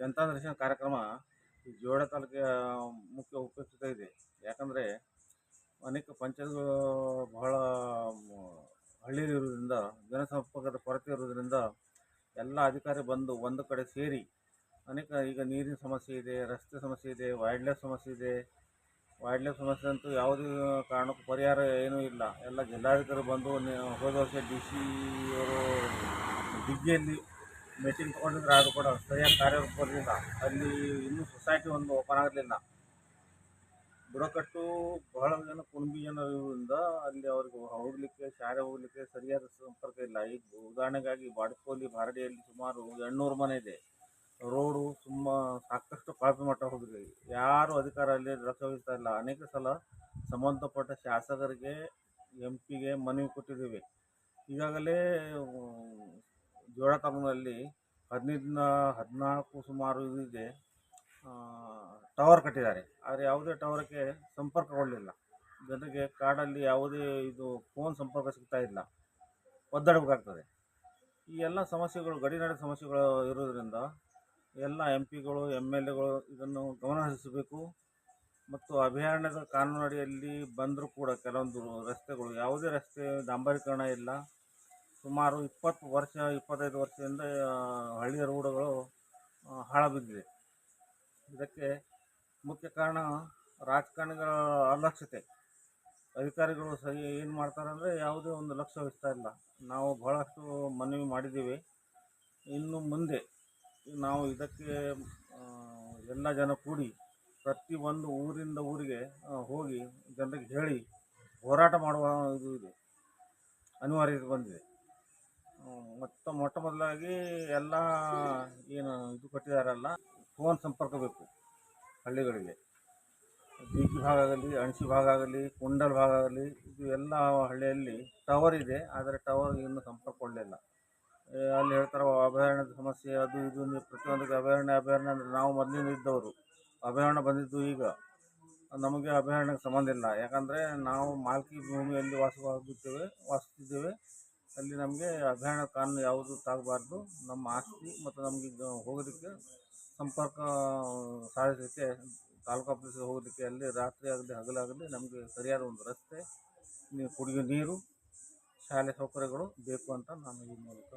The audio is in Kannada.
ಜನತಾ ದರ್ಶನ ಕಾರ್ಯಕ್ರಮ ಈ ಜೋಡ ತಾಲೂಕಿನ ಮುಖ್ಯ ಉಪಯುಕ್ತತೆ ಇದೆ. ಯಾಕಂದರೆ ಅನೇಕ ಪಂಚಾಯತ್ಗಳು ಬಹಳ ಹಳ್ಳಿಯಲ್ಲಿರುವುದರಿಂದ ಜನಸಂಪರ್ಕದ ಕೊರತೆ ಇರುವುದರಿಂದ ಎಲ್ಲ ಅಧಿಕಾರಿ ಬಂದು ಒಂದು ಕಡೆ ಸೇರಿ ಅನೇಕ ಈಗ ನೀರಿನ ಸಮಸ್ಯೆ ಇದೆ, ರಸ್ತೆ ಸಮಸ್ಯೆ ಇದೆ ವೈಲ್ಡ್ ಲೈಫ್ ಸಮಸ್ಯೆ ಇದೆ. ವೈಲ್ಡ್ ಲೈಫ್ ಸಮಸ್ಯೆ ಅಂತೂ ಯಾವುದೇ ಕಾರಣಕ್ಕೂ ಪರಿಹಾರ ಏನೂ ಇಲ್ಲ. ಎಲ್ಲ ಜಿಲ್ಲಾಧಿಕಾರಿ ಬಂದು, ಹೋದ ವರ್ಷ ಡಿ ಸಿ ಅವರು ದಿಗ್ಗಿಯಲ್ಲಿ ಮೀಟಿಂಗ್ ತೊಗೊಂಡಿದ್ರೆ ಅದು ಕೂಡ ಸರಿಯಾಗಿ ಕಾರ್ಯರೂಪದಿಂದ ಅಲ್ಲಿ ಇನ್ನೂ ಸೊಸೈಟಿ ಒಂದು ಓಪನ್ ಆಗಲಿಲ್ಲ. ಬುಡಕಟ್ಟು ಬಹಳ ಜನ ಕುಣಬಿ ಜನ ಇರೋದ್ರಿಂದ ಅಲ್ಲಿ ಅವ್ರಿಗೆ ಹೋಗಲಿಕ್ಕೆ, ಶಾಲೆ ಹೋಗಲಿಕ್ಕೆ ಸರಿಯಾದ ಸಂಪರ್ಕ ಇಲ್ಲ. ಈಗ ಉದಾಹರಣೆಗಾಗಿ ಬಾಡ್ಕೋಲಿ ಭಾರಡಿಯಲ್ಲಿ ಸುಮಾರು ಎಣ್ಣೂರು ಮನೆ ಇದೆ. ರೋಡು ತುಂಬ ಸಾಕಷ್ಟು ಕಳಪೆ ಮಟ್ಟ ಹೋಗಿದೆ. ಯಾರು ಅಧಿಕಾರ ಅಲ್ಲಿ ವಹಿಸ್ತಾ ಇಲ್ಲ. ಅನೇಕ ಸಲ ಸಂಬಂಧಪಟ್ಟ ಶಾಸಕರಿಗೆ ಎಂ ಪಿಗೆ ಮನವಿ ಕೊಟ್ಟಿದ್ದೀವಿ. ಈಗಾಗಲೇ ಜೋಳ ತಾಲೂಕಿನಲ್ಲಿ ಹದಿನೈದರಿಂದ ಹದಿನಾಲ್ಕು ಸುಮಾರು ಇದೆ ಟವರ್ ಕಟ್ಟಿದ್ದಾರೆ. ಆದರೆ ಯಾವುದೇ ಟವರ್ಗೆ ಸಂಪರ್ಕಗೊಳ್ಳಿಲ್ಲ ಜನರಿಗೆ ಕಾಡಲ್ಲಿ ಯಾವುದೇ ಇದು ಫೋನ್ ಸಂಪರ್ಕ ಸಿಗ್ತಾ ಇಲ್ಲ. ಒದ್ದಾಡಬೇಕಾಗ್ತದೆ. ಈ ಎಲ್ಲ ಸಮಸ್ಯೆಗಳು ಗಡಿನಾಡ ಸಮಸ್ಯೆಗಳು ಇರೋದ್ರಿಂದ ಎಲ್ಲ ಎಂ ಪಿಗಳು ಎಂ ಎಲ್ ಎಗಳು ಇದನ್ನು ಗಮನಹರಿಸಬೇಕು. ಮತ್ತು ಅಭಯಾರಣ್ಯದ ಕಾನೂನಡಿಯಲ್ಲಿ ಬಂದರೂ ಕೂಡ ಕೆಲವೊಂದು ರಸ್ತೆಗಳು, ಯಾವುದೇ ರಸ್ತೆ, ಡಾಂಬರೀಕರಣ ಇಲ್ಲ. ಸುಮಾರು ಇಪ್ಪತ್ತು ವರ್ಷ, ಇಪ್ಪತ್ತೈದು ವರ್ಷದಿಂದ ಹಳ್ಳಿಯ ರೋಡುಗಳು ಹಾಳಬಿದ್ದಿದೆ ಇದಕ್ಕೆ ಮುಖ್ಯ ಕಾರಣ ರಾಜಕಾರಣಿಗಳ ಅಲಕ್ಷ್ಯತೆ ಅಧಿಕಾರಿಗಳು ಸರಿ ಏನು ಮಾಡ್ತಾರೆ ಅಂದರೆ ಯಾವುದೇ ಒಂದು ಲಕ್ಷ್ಯ ವಹಿಸ್ತಾ ಇಲ್ಲ. ನಾವು ಬಹಳಷ್ಟು ಮನವಿ ಮಾಡಿದ್ದೀವಿ. ಇನ್ನು ಮುಂದೆ ನಾವು ಇದಕ್ಕೆ ಎಲ್ಲ ಜನ ಕೂಡಿ ಪ್ರತಿ ಒಂದು ಊರಿಂದ ಊರಿಗೆ ಹೋಗಿ ಜನರಿಗೆ ಹೇಳಿ ಹೋರಾಟ ಮಾಡುವ ಇದು ಇದೆ. ಅನಿವಾರ್ಯತೆ ಬಂದಿದೆ. ಮತ್ತು ಮೊಟ್ಟ ಮೊದಲಾಗಿ ಎಲ್ಲ ಏನು ಇದು ಕೊಟ್ಟಿದಾರಲ್ಲ ಫೋನ್ ಸಂಪರ್ಕ ಬೇಕು ಹಳ್ಳಿಗಳಿಗೆ. ಬೀಗಿ ಭಾಗ ಆಗಲಿ ಅಣಸಿ ಭಾಗ ಆಗಲಿ ಕುಂಡಲ್ ಭಾಗ ಆಗಲಿ ಇದು ಎಲ್ಲ ಹಳ್ಳಿಯಲ್ಲಿ ಟವರ್ ಇದೆ, ಆದರೆ ಟವರ್ ಇನ್ನೂ ಸಂಪರ್ಕ ಕೊಡಲಿಲ್ಲ. ಅಲ್ಲಿ ಹೇಳ್ತಾರೆ ಅಭಯಾರಣ್ಯದ ಸಮಸ್ಯೆ, ಅದು ಇದು ಪ್ರತಿಯೊಂದಕ್ಕೆ ಅಭಯಾರಣ್ಯ ಅಭಯಾರಣ್ಯ ಅಂದರೆ ನಾವು ಮೊದಲಿಂದ ಇದ್ದವರು. ಅಭಯಾರಣ್ಯ ಬಂದಿದ್ದು ಈಗ. ನಮಗೆ ಅಭಯಾರಣ್ಯಕ್ಕೆ ಸಂಬಂಧ ಇಲ್ಲ. ಯಾಕಂದರೆ ನಾವು ಮಾಲ್ಕಿ ಭೂಮಿಯಲ್ಲಿ ವಾಸವಾಗಿದ್ದೇವೆ ವಾಸಿಸಿದ್ದೇವೆ ಅಲ್ಲಿ ನಮಗೆ ಅಭಯಾರಣ್ಯ ಕಾನೂನು ಯಾವುದು ತಾಗಬಾರ್ದು. ನಮ್ಮ ಆಸ್ತಿ ಮತ್ತು ನಮಗೆ ಇದು ಹೋಗೋದಕ್ಕೆ ಸಂಪರ್ಕ ಸಾಧಿಸಲಿಕ್ಕೆ, ತಾಲೂಕು ಆಫೀಸಿಗೆ ಹೋಗೋದಕ್ಕೆ ಅಲ್ಲಿ ರಾತ್ರಿ ಆಗಲಿ ಹಗಲಾಗಲಿ ನಮಗೆ ಸರಿಯಾದ ಒಂದು ರಸ್ತೆ ನೀರು ಕುಡಿಯೋ ನೀರು, ಶಾಲೆ ಸೌಕರ್ಯಗಳು ಬೇಕು ಅಂತ ನಾನು ಈ ಮೂಲಕ